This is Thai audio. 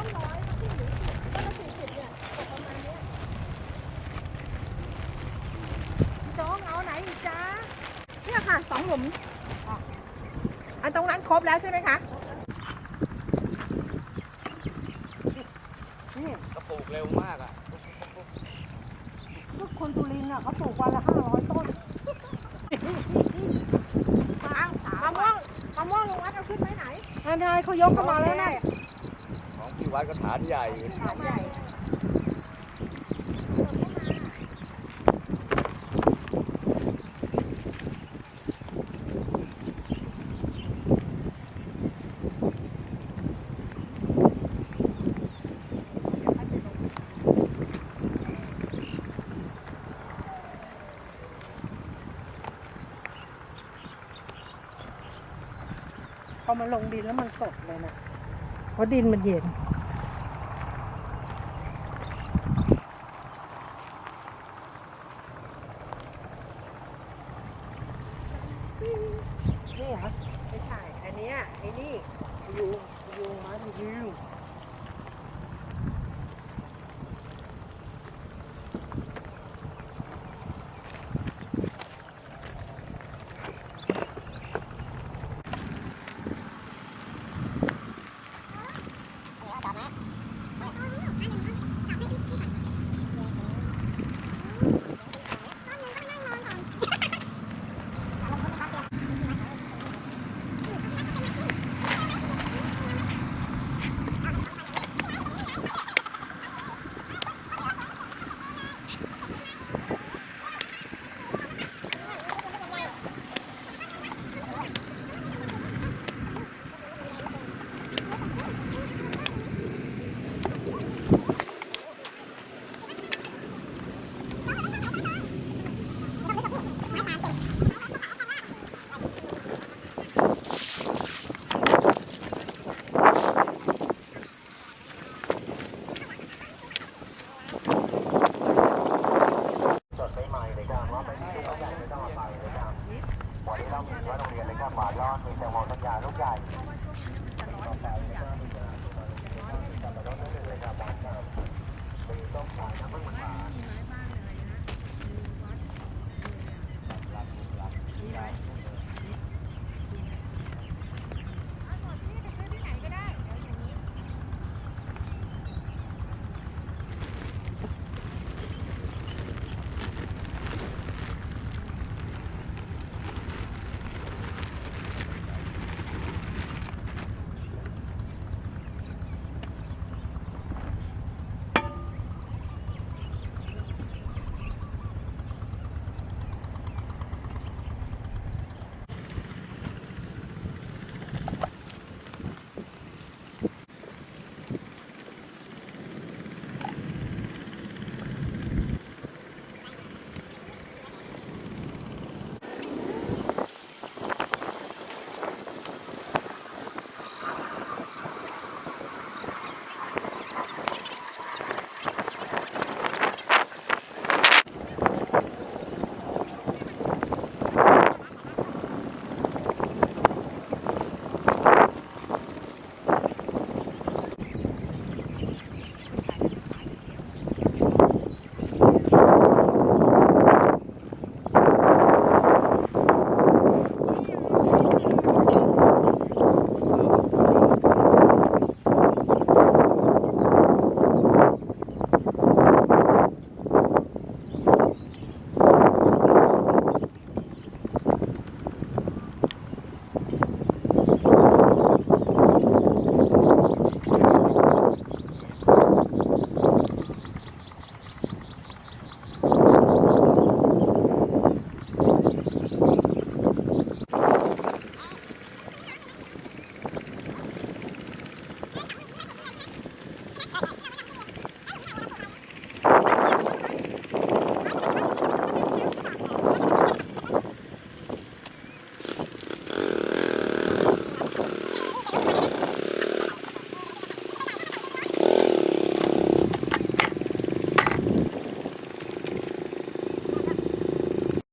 ต้องร้อยถ้าขึ้นหรือถ้าสี่สิบเนี่ยตกประมาณเนี้ยโจ๊กเอาไหนอีกจ้าเนี่ยค่ะสองหลุมอันตรงนั้นครบแล้วใช่ไหมคะนี่ก็ปลูกเร็วมากอะพวกคนตุลินอะเขาปลูกวันละห้าร้อยต้นมะม่วงมะม่วงลุงวัดเอาขึ้นไว้ไหนนนี้เขายกเข้ามาแล้วนะข ที่วัดก็ฐานใหญ่ฐานใหญ่พอมันลงดินแล้วมันสดเลยนะ เพราะดินมันเย็น นี่เหร อไม่ใช่อันเนี้ยไอ้นี่ยูยูมายูีแตงโมต้นญาลูกใหญ่ต้มขาน้ำมันหา